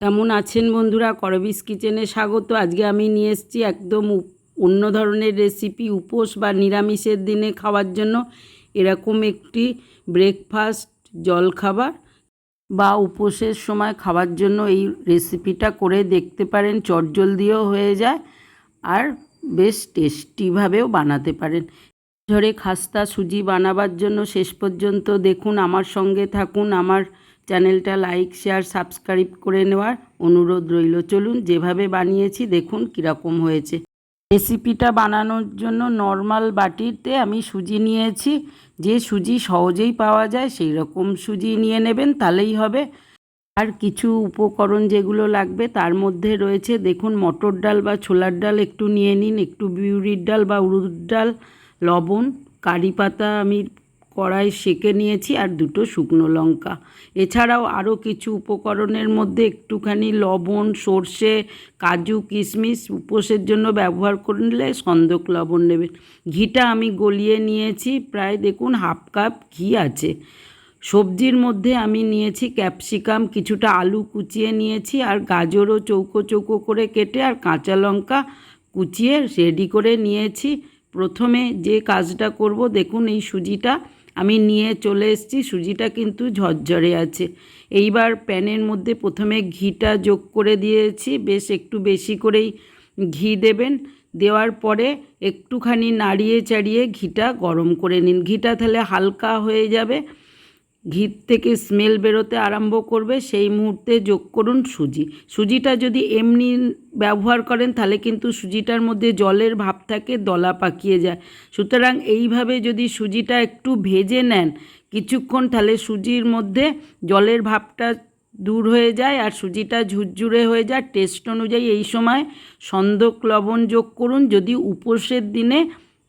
কেমন আছেন বন্ধুরা? করবিস কিচেনে স্বাগত। আজকে আমি নিয়ে এসেছি একদম অন্য ধরনের রেসিপি উপোস বা নিরামিষের দিনে খাওয়ার জন্য এরকম একটি ব্রেকফাস্ট জলখাবার বা উপোসের সময় খাওয়ার জন্য এই রেসিপিটা করে দেখতে পারেন। চটজলদিও হয়ে যায় আর বেশ টেস্টিভাবেও বানাতে পারেন। ধরে খাস্তা সুজি বানাবার জন্য শেষ পর্যন্ত দেখুন, আমার সঙ্গে থাকুন, আমার চ্যানেলটা লাইক, শেয়ার, সাবস্ক্রাইব করে নেওয়ার অনুরোধ রইল। চলুন যেভাবে বানিয়েছি দেখুন কীরকম হয়েছে। রেসিপিটা বানানোর জন্য নর্মাল বাটিতে আমি সুজি নিয়েছি। যে সুজি সহজেই পাওয়া যায় সেই রকম সুজি নিয়ে নেবেন, তাহলেই হবে। আর কিছু উপকরণ যেগুলো লাগবে তার মধ্যে রয়েছে, দেখুন, মটর ডাল বা ছোলার ডাল একটু নিয়ে নিন, একটু বিউরির ডাল বা উড়ুদ ডাল, লবণ, কারি পাতা আমি কড়াই সেকে নিয়েছি আর দুটো শুকনো লঙ্কা। এছাড়াও আরও কিছু উপকরণের মধ্যে একটুখানি লবণ, সর্ষে, কাজু, কিশমিশ উপোসের জন্য ব্যবহার করলে সন্দক লবণ নেবেন। ঘিটা আমি গলিয়ে নিয়েছি, প্রায় দেখুন হাফ কাপ ঘি আছে। সবজির মধ্যে আমি নিয়েছি ক্যাপসিকাম, কিছুটা আলু কুচিয়ে নিয়েছি আর গাজরও চৌকো চৌকো করে কেটে আর কাঁচা লঙ্কা কুচিয়ে রেডি করে নিয়েছি। প্রথমে যে কাজটা করব, দেখুন এই সুজিটা আমি নিয়ে চলে এসেছি। সুজিটা কিন্তু ঝরঝরে আছে। এইবার প্যানের মধ্যে প্রথমে ঘিটা যোগ করে দিয়েছি। বেশ একটু বেশি করেই ঘি দেবেন। দেওয়ার পরে একটুখানি নাড়িয়ে চাড়িয়ে ঘিটা গরম করে নিন। ঘিটা তাহলে হালকা হয়ে যাবে। ঘি থেকে স্মেল বেরোতে আরম্ভ করবে, সেই মুহূর্তে যোগ করুন সুজি। সুজিটা যদি এমনি ব্যবহার করেন, তাহলে কিন্তু সুজিটার মধ্যে জলের ভাব থাকে, দলা পাকিয়ে যায়। সুতরাং এইভাবে যদি সুজিটা একটু ভেজে নেন কিছুক্ষণ, তাহলে সুজির মধ্যে জলের ভাবটা দূর হয়ে যায় আর সুজিটা ঝুরঝুরে হয়ে যায়। টেস্ট অনুযায়ী এই সময় সন্দক লবণ যোগ করুন। যদি উপোসের দিনে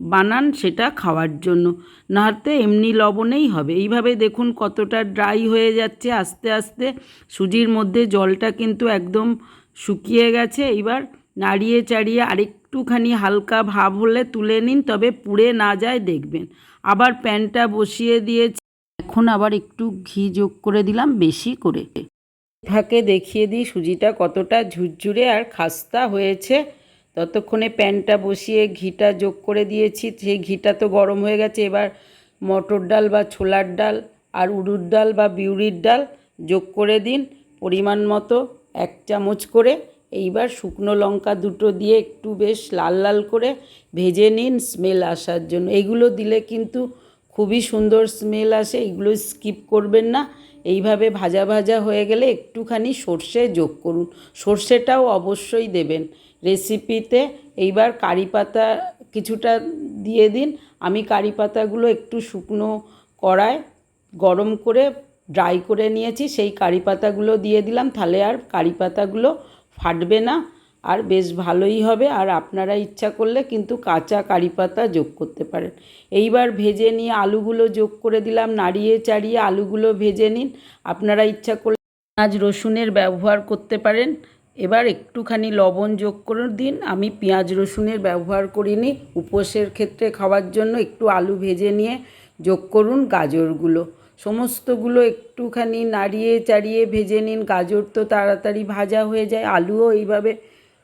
বানান সেটা খাওয়ার জন্য। নাহলে এমনি লবণেই হবে। এইভাবে দেখুন কতটা ড্রাই হয়ে যাচ্ছে আস্তে আস্তে। সুজির মধ্যে জলটা কিন্তু একদম শুকিয়ে গেছে। এবার নাড়িয়ে চাড়িয়ে আরেকটুখানি হালকা ভাব হলে তুলে নিন, তবে পুড়ে না যায় দেখবেন। আবার প্যানটা বসিয়ে দিয়েছি। এখন আবার একটু ঘি যোগ করে দিলাম বেশি করে। ফাঁকে দেখিয়ে দিই সুজিটা কতটা ঝুরঝুরে আর খাস্তা হয়েছে। ততক্ষণে প্যানটা বসিয়ে ঘিটা যোগ করে দিয়েছি। সেই ঘিটা তো গরম হয়ে গেছে। এবার মটর ডাল বা ছোলার ডাল আর উড়ুর ডাল বা বিউরির ডাল যোগ করে দিন পরিমাণ মতো এক চামচ করে। এইবার শুকনো লঙ্কা দুটো দিয়ে একটু বেশ লাল লাল করে ভেজে নিন স্মেল আসার জন্য। এগুলো দিলে কিন্তু খুবই সুন্দর স্মেল আসে। এগুলো স্কিপ করবেন না। এইভাবে ভাজা ভাজা হয়ে গেলে একটুখানি সর্ষে যোগ করুন। সর্ষেটাও অবশ্যই দেবেন। রেসিপিতে এইবার কারি পাতা কিছুটা দিয়ে দিন। আমি কারি পাতাগুলো একটু শুকনো কড়ায় গরম করে ড্রাই করে নিয়েছি। সেই কারি পাতাগুলো দিয়ে দিলাম। তাহলে আর কারি পাতাগুলো ফাটবে না। আর বেশ ভালোই হবে। আর আপনারা ইচ্ছা করলে কিন্তু কাঁচা কারি পাতা যোগ করতে পারেন। এইবার ভেজে নিয়ে আলুগুলো যোগ করে দিলাম। নাড়িয়ে চাড়িয়ে আলুগুলো ভেজে নিন। আপনারা ইচ্ছা করলে পেঁয়াজ, রসুনের ব্যবহার করতে পারেন। এবার একটুখানি লবণ যোগ করে দিন। আমি পেঁয়াজ রসুনের ব্যবহার করিনি। উপোসের ক্ষেত্রে খাওয়ার জন্য একটু আলু ভেজে নিয়ে যোগ করুন গাজরগুলো। সমস্তগুলো একটুখানি নাড়িয়ে চাড়িয়ে ভেজে নিন। গাজর তো তাড়াতাড়ি ভাজা হয়ে যায়। আলুও এইভাবে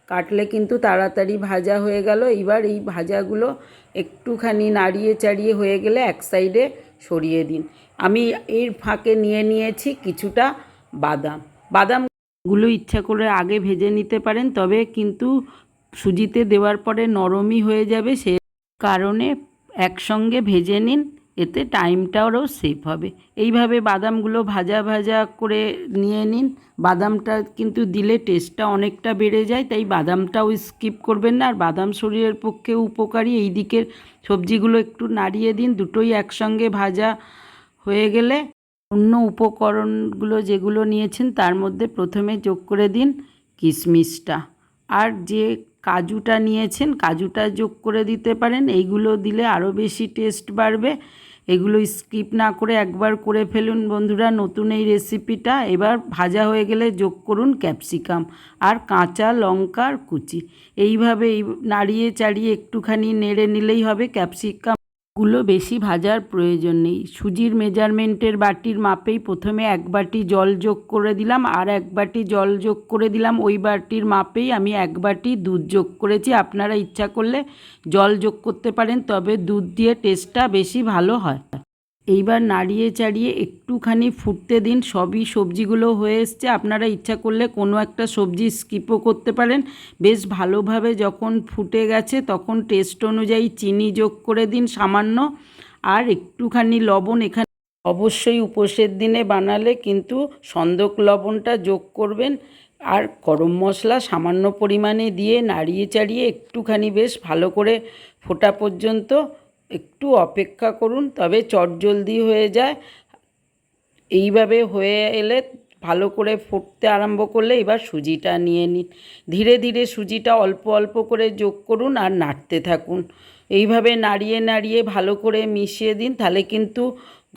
কাটলে কিন্তু তাড়াতাড়ি ভাজা হয়ে গেল। এবার এই ভাজাগুলো একটুখানি নাড়িয়ে চাড়িয়ে হয়ে গেলে এক সাইডে সরিয়ে দিন। আমি এর ফাঁকে নিয়ে নিয়েছি কিছুটা বাদাম বাদামগুলো ইচ্ছা করে আগে ভেজে নিতে পারেন, তবে কিন্তু সুজিতে দেওয়ার পরে নরমই হয়ে যাবে, সে কারণে একসঙ্গে ভেজে নিন, এতে টাইমটাও সেভ হবে। এইভাবে বাদামগুলো ভাজা ভাজা করে নিয়ে নিন, বাদামটা কিন্তু দিলে টেস্টটা অনেকটা বেড়ে যায়, তাই বাদামটাও স্কিপ করবেন না, আর বাদাম শরীরের পক্ষে উপকারী। এই দিকের সবজিগুলো একটু নাড়িয়ে দিন, দুটোই একসঙ্গে ভাজা হয়ে গেলে অন্য উপকরণগুলো যেগুলো নিয়েছেন, তার মধ্যে প্রথমে যোগ করে দিন কিশমিশটা আর যে কাজুটা নিয়েছেন, কাজুটা যোগ করে দিতে পারেন। এইগুলো দিলে আরও বেশি টেস্ট বাড়বে। এগুলো স্কিপ না করে একবার করে ফেলুন বন্ধুরা, নতুন এই রেসিপিটা। এবার ভাজা হয়ে গেলে যোগ করুন ক্যাপসিকাম আর কাঁচা লঙ্কার কুচি। এইভাবে এই নাড়িয়ে চাড়িয়ে একটুখানি নেড়ে নিলেই হবে ক্যাপসিকাম। গুলো বেশি ভাজার প্রয়োজন নেই। সুজির মেজারমেন্টের বাটির মাপেই প্রথমে এক বাটি জল যোগ করে দিলাম আর এক বাটি জল যোগ করে দিলাম। ওই বাটির মাপেই আমি এক বাটি দুধ যোগ করেছি। আপনারা ইচ্ছা করলে জল যোগ করতে পারেন, তবে দুধ দিয়ে টেস্টটা বেশি ভালো হয়। এইবার নাড়িয়ে চাড়িয়ে একটুখানি ফুটতে দিন, সবই সবজিগুলো হয়ে এসছে। আপনারা ইচ্ছা করলে কোনো একটা সবজি স্কিপও করতে পারেন। বেশ ভালোভাবে যখন ফুটে গেছে তখন টেস্ট অনুযায়ী চিনি যোগ করে দিন সামান্য। আর একটুখানি লবণ এখানে অবশ্যই উপোসের দিনে বানালে কিন্তু সন্দক লবণটা যোগ করবেন। আর গরম মশলা সামান্য পরিমাণে দিয়ে নাড়িয়ে চাড়িয়ে একটুখানি বেশ ভালো করে ফোটা পর্যন্ত একটু অপেক্ষা করুন, তবে চট জলদি হয়ে যায়। এইভাবে হয়ে এলে ভালো করে ফুটতে আরম্ভ করলে এবার সুজিটা নিয়ে নিন। ধীরে ধীরে সুজিটা অল্প অল্প করে যোগ করুন আর নাড়তে থাকুন। এইভাবে নাড়িয়ে নাড়িয়ে ভালো করে মিশিয়ে দিন, তাহলে কিন্তু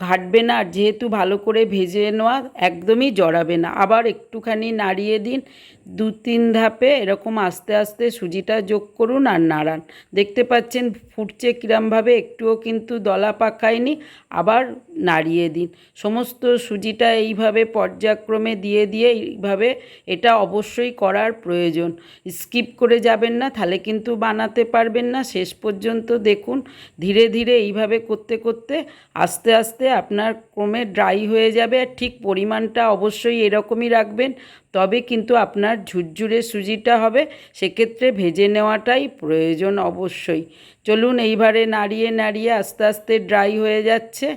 ঘাটবে না, যেহেতু ভালো করে ভেজে নেওয়া একদমই জড়াবে না। আবার একটুখানি নাড়িয়ে দিন, দু তিন ধাপে এরকম আস্তে আস্তে সুজিটা যোগ করুন আর নাড়ান। দেখতে পাচ্ছেন ফুটছে কিরমভাবে, একটুও কিন্তু দলা পাকায়নি, আবার নাড়িয়ে দিন। সমস্ত সুজিটা এইভাবে পর্যায়ক্রমে দিয়ে দিয়ে এইভাবে এটা অবশ্যই করার প্রয়োজন। স্কিপ করে যাবেন না, তাহলে কিন্তু বানাতে পারবেন না। শেষ পর্যন্ত দেখুন, ধীরে ধীরে এইভাবে করতে করতে আস্তে আস্তে আপনার ক্রমে ড্রাই হয়ে যাবে আর ঠিক পরিমাণটা অবশ্যই এরকমই রাখবেন। তবে কিন্তু আপনার ঝুরঝুরে সুজিটা হবে, সেক্ষেত্রে ভেজে নেওয়াটাই প্রয়োজন অবশ্যই। চলুন এইবারে নাড়িয়ে নাড়িয়ে আস্তে আস্তে ড্রাই হয়ে যাচ্ছে।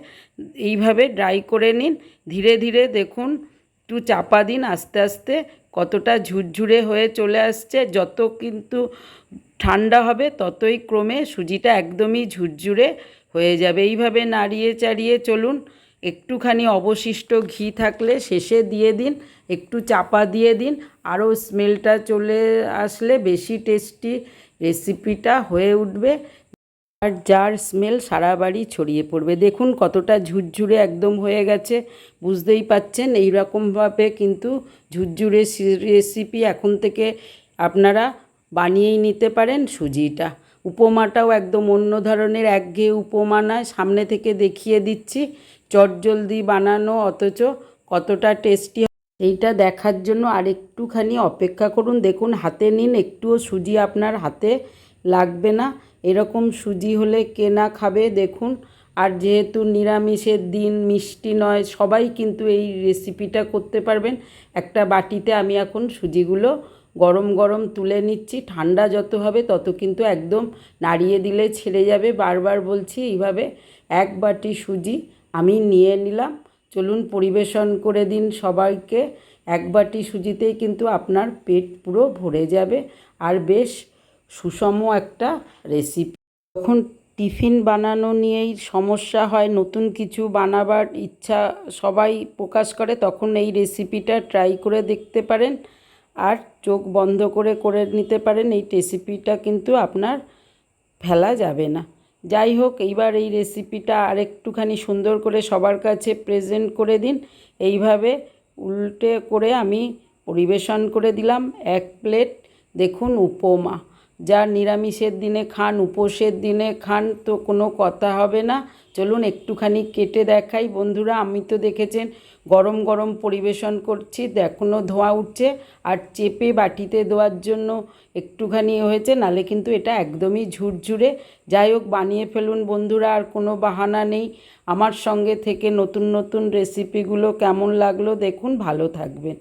এইভাবে ড্রাই করে নিন। ধীরে ধীরে দেখুন, একটু চাপা দিন, আস্তে আস্তে কতটা ঝুরঝুরে হয়ে চলে আসছে। যত কিন্তু ঠান্ডা হবে, ততই ক্রমে সুজিটা একদমই ঝুরঝুরে হয়ে যাবে। এইভাবে নাড়িয়ে চাড়িয়ে চলুন। একটুখানি অবশিষ্ট ঘি থাকলে শেষে দিয়ে দিন, একটু চাপা দিয়ে দিন। আরও স্মেলটা চলে আসলে বেশি টেস্টি রেসিপিটা হয়ে উঠবে। আর যার স্মেল সারা বাড়ি ছড়িয়ে পড়বে। দেখুন কতটা ঝুরঝুরে একদম হয়ে গেছে। বুঝতেই পাচ্ছেন, এইরকমভাবে কিন্তু ঝুরঝুরে রেসিপি এখন থেকে আপনারা বানিয়েই নিতে পারেন সুজিটা। উপমাটাও একদম অন্য ধরনের, একঘেয়ে উপমা নয়, সামনে থেকে দেখিয়ে দিচ্ছি। চটজলদি বানানো, অথচ কতটা টেস্টি এইটা দেখার জন্য আর একটুখানি অপেক্ষা করুন। দেখুন, হাতে নিন, একটুও সুজি আপনার হাতে লাগবে না। এরকম সুজি হলে কেনা খাবে, দেখুন। আর যেহেতু নিরামিষের দিন, মিষ্টি নয়, সবাই কিন্তু এই রেসিপিটা করতে পারবেন। একটা বাটিতে আমি এখন সুজিগুলো গরম গরম তুলে নিচ্ছি, ঠান্ডা যত হবে তত কিন্তু একদম নাড়িয়ে দিলে ছেড়ে যাবে। বারবার বলছি এইভাবে এক বাটি সুজি আমি নিয়ে নিলাম। চলুন পরিবেশন করে দিন সবাইকে। এক বাটি সুজিতেই কিন্তু আপনার পেট পুরো ভরে যাবে। আর বেশ সুষম একটা রেসিপি যখন টিফিন বানানো নিয়েই সমস্যা হয়, নতুন কিছু বানাবার ইচ্ছা সবাই প্রকাশ করে, তখন এই রেসিপিটা ট্রাই করে দেখতে পারেন। আর চোখ বন্ধ করে করে নিতে পারেন। এই রেসিপিটা কিন্তু আপনার ফেলা যাবে না। যাই হোক, এইবার এই রেসিপিটা আরেকটুখানি সুন্দর করে সবার কাছে প্রেজেন্ট করে দিন। এইভাবে উল্টে করে আমি পরিবেশন করে দিলাম। এক প্লেট দেখুন, উপমা। যা নিরামিষের দিনে খান উপোসের দিনে খান, তো কোনো কথা হবে না। চলুন একটুখানি কেটে দেখাই। বন্ধুরা, আমি তো দেখেছেন গরম গরম পরিবেশন করছি এখনও ধোঁয়া উঠছে আর চেপে বাটিতে দেওয়ার জন্য একটুখানি হয়েছে, নালে কিন্তু এটা একদমই ঝুরঝুরে। যাই হোক, বানিয়ে ফেলুন বন্ধুরা, আর কোনো বাহানা নেই। আমার সঙ্গে থেকে নতুন নতুন রেসিপিগুলো কেমন লাগল দেখুন, ভালো থাকবেন।